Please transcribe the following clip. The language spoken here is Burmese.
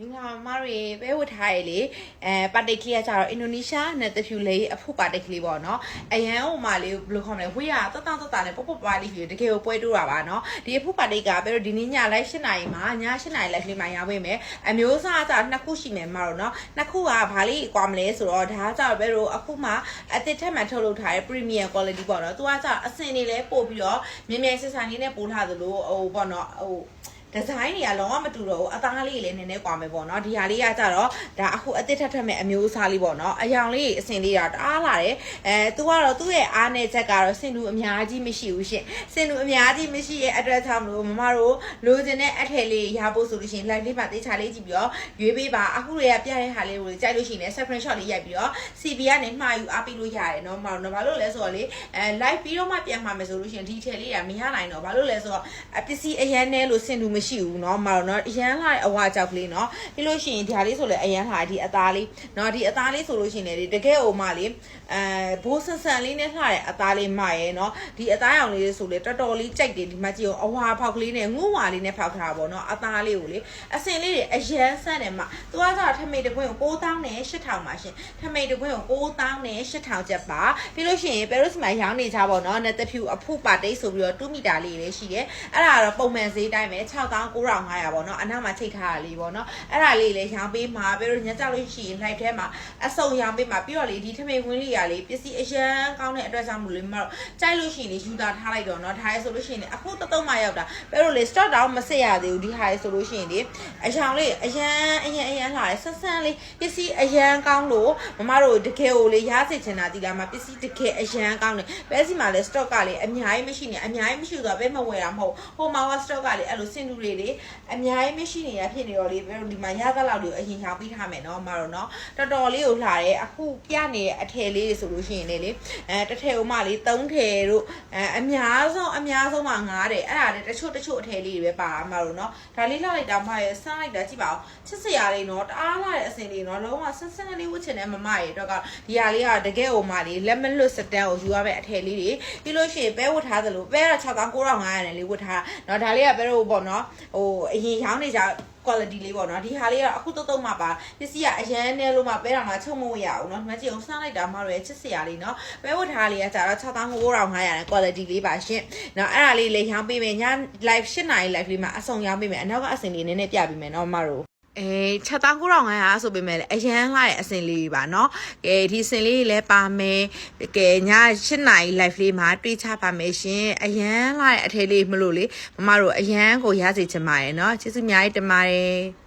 မင်္ဂလာပါမတွေပဲဝတ်ထားရလေအဲပါတိတ်ကလေးကကြတော့အင်ဒိုနီးရှားနဲ့တဖြူလေးအဖို့ပါတိတ်ကလေးပေါ့နော်အရန်ဟိုမှာလေးဘယ်လိုခေါ်မလဲဝေးရတတတတနဲ့ပေါ့ပေါ့ပါလေးဖြစ်တကယ်ကိုပွဲတိုးတာပါနော်ဒီအဖို့ပါတိတ်ကပဲတော့ဒီနေ့ညလိုက်၈နာရီမှာည၈နာရီလိုက်ကလေးမှာရပါမယ်အမျိုးအစားကနှစ်ခုရှိမယ်မတော့နော်နှစ်ခုကဘာလေးကွာမလဲဆိုတော့ဒါကကြတော့ပဲတော့အခုမှအတစ်ထက်မှထုတ်လုပ်ထားတဲ့ premium quality ပေါ့နော်သူကကြအစင်တွေလည်းပို့ပြီးတော့မြင်မြန်ဆက်ဆံလေးနဲ့ပို့ထားသလိုဟိုပေါ့နော်ဟို ဒီဇိုင်းတွေကလုံးဝမတူတော့ဘူးအသားလေးလည်းနည်းနည်းကွာမယ်ပေါ့နော်ဒီဟာလေးကကြတော့ဒါအခုအသစ်ထက်ထက်မဲ့အမျိုးအစားလေးပေါ့နော်အယောင်လေးအစင်လေးတော့တအားလာတယ်အဲသူကတော့သူ့ရဲ့အားနဲ့ချက်ကတော့စင်တူအများကြီးမရှိဘူးရှင်စင်တူအများကြီးမရှိရဲ့အတွက်ကြောင့်မလို့မမတို့လိုချင်တဲ့အထည်လေးရဖို့ဆိုလို့ရှိရင် live လေးပါတေချာလေးကြည့်ပြီးတော့ရွေးပေးပါအခုတွေကပြတဲ့ဟာလေးကိုကြိုက်လို့ရှိရင် separate shot လေးရိုက်ပြီးတော့ CB ကနေမှာယူအားပေးလို့ရတယ်နော်မတော်ဘာလို့လဲဆိုတော့လေအဲ live ပြီးတော့မှပြန်မှာမယ်ဆိုလို့ရှိရင်ဒီထည်လေးကမရနိုင်တော့ဘာလို့လဲဆိုတော့အပစ္စည်းအရန်နဲ့လို့စင်တူမဘူးเนาะမတော်เนาะအရန်လာတဲ့အဝါကြောက်ကလေးเนาะပြီးလို့ရှိရင်ဒီဟာလေးဆိုလဲအရန်လာဒီအသားလေးเนาะဒီအသားလေးဆိုလို့ရှိရင်လေတကယ်ဟိုမှလေအဲဘိုးဆန်ဆန်လေးနဲ့လှတဲ့အသားလေးမရဲเนาะဒီအသားရောင်လေးဆိုလေတော်တော်လေးကြိုက်တယ်ဒီမှာကြည့်အောင်အဝါဖောက်ကလေးနဲ့ငုံဝါလေးနဲ့ဖောက်ထားတာပေါ့เนาะအသားလေးကိုလေအစင်လေးတွေအရန်ဆန့်တယ်မှာသူကဆိုထမိတ်တကွင်းကို6000နဲ့8000ပါရှင်ထမိတ်တကွင်းကို6000နဲ့8000ကျပ်ပါပြီးလို့ရှိရင်ပဲရုစ်မှာရောင်းနေကြပါတော့နဲ့တဖြူအဖို့ပါတိတ်ဆိုပြီးတော့2မီတာလေးလေးရှိတယ်အဲ့ဒါကတော့ပုံမှန်ဈေးတိုင်းပဲ 6900ပေါ့နော်အနောက်မှာချိတ်ထားတာလေးပေါ့နော်အဲ့ဒါလေးလည်းရောင်းပေးမှာပဲလို့ညကြောက်လို့ရှိရင် live ထဲမှာအစုံရောင်းပေးမှာပြီးတော့လေဒီထမိတ်ဝင်းလေးရာလေးပစ္စည်းအရန်ကောင်းတဲ့အတွက်ကြောင့်မလို့လေမတော့ကြိုက်လို့ရှိရင်လေယူတာထားလိုက်တော့နော်ဒါရဲဆိုလို့ရှိရင်လေအခုတတုံးမှရောက်တာပဲလို့လေ stock down မစစ်ရသေးဘူးဒီဟာရဲဆိုလို့ရှိရင်လေအရောင်လေးအရန်အရန်အရန်လာတယ်ဆက်ဆန်းလေးပစ္စည်းအရန်ကောင်းလို့မမတို့တကယ်ကိုလေရစေချင်တာဒီလာမှာပစ္စည်းတကယ်အရန်ကောင်းတယ်ပဲစီမှာလေ stock ကလေအများကြီးမရှိနေအများကြီးမရှိတော့ပဲမဝယ်တာမဟုတ်ဟိုမှာက stock ကလေအဲ့လိုစင်တူတွေလေအများကြီးမရှိနေရဖြစ်နေတော့လေဘယ်လိုဒီမှာရသလောက်လေးကိုအရင်ချောင်းပြီးထားမယ်နော်မတို့နော်တော်တော်လေးကိုလှတယ်အခုပြနေတဲ့အထည်လေးတွေဆိုလို့ရှိရင်လေလေအဲတစ်ထည်ဥမလေး၃ထည်တို့အဲအများဆုံးအများဆုံးမှ9တယ်အဲ့ဒါလေတချို့တချို့အထည်လေးတွေပဲပါမတို့နော်ဒါလေးလှလိုက်တာမရဲ့ဆန်းလိုက်တာကြည့်ပါဦးချစ်စရာလေးနော်တအားလှတဲ့အစင်လေးနော်လုံးဝဆန်းဆန်းလေးဝတ်ချင်တဲ့မမရဲ့အတွက်ကဒီဟာလေးကတကယ်ဟိုမလေးလက်မလွတ်စတန်ကိုယူရမယ့်အထည်လေးတွေပြီးလို့ရှိရင်ပဲဝတ်ထားသလိုပဲက6900နဲ့လေးဝတ်ထားနော်ဒါလေးကပဲတော့ပေါ့နော်ဟိုအရင်ရောင်းနေကြ quality လေးပေါ့နော်ဒီဟာလေးကအခုတုတ်တုတ်မှပါပစ္စည်းကအရန်နဲလို့မှပဲတာမှချုပ်မဝရအောင်နော်ဒီမှာကြည့်အောင်စမ်းလိုက်တာမှတော့ချစ်စရာလေးနော်ပဲဝတ်ထားလေးကကြာတော့6900နဲ့ quality လေးပါရှင်နော်အဲ့ဒါလေးလေရောင်းပေးမယ်ည live 8နာရီ live လေးမှာအဆုံရောင်းပေးမယ်အနောက်ကအစင်လေးနည်းနည်းပြပေးမယ်နော်မတို့ အေးချက်သား9500ဆိုပေမဲ့လည်းအရန်လာတဲ့အစင်လေးပါเนาะကဲဒီစင်လေးလည်းပါမယ်ကဲည8နာရီ live လေးမှာတွေးချပါမယ်ရှင်အရန်လာတဲ့အထည်လေးမလို့လေမမတို့အရန်ကိုရစေချင်ပါတယ်เนาะကျေးဇူးအများကြီးတင်ပါတယ်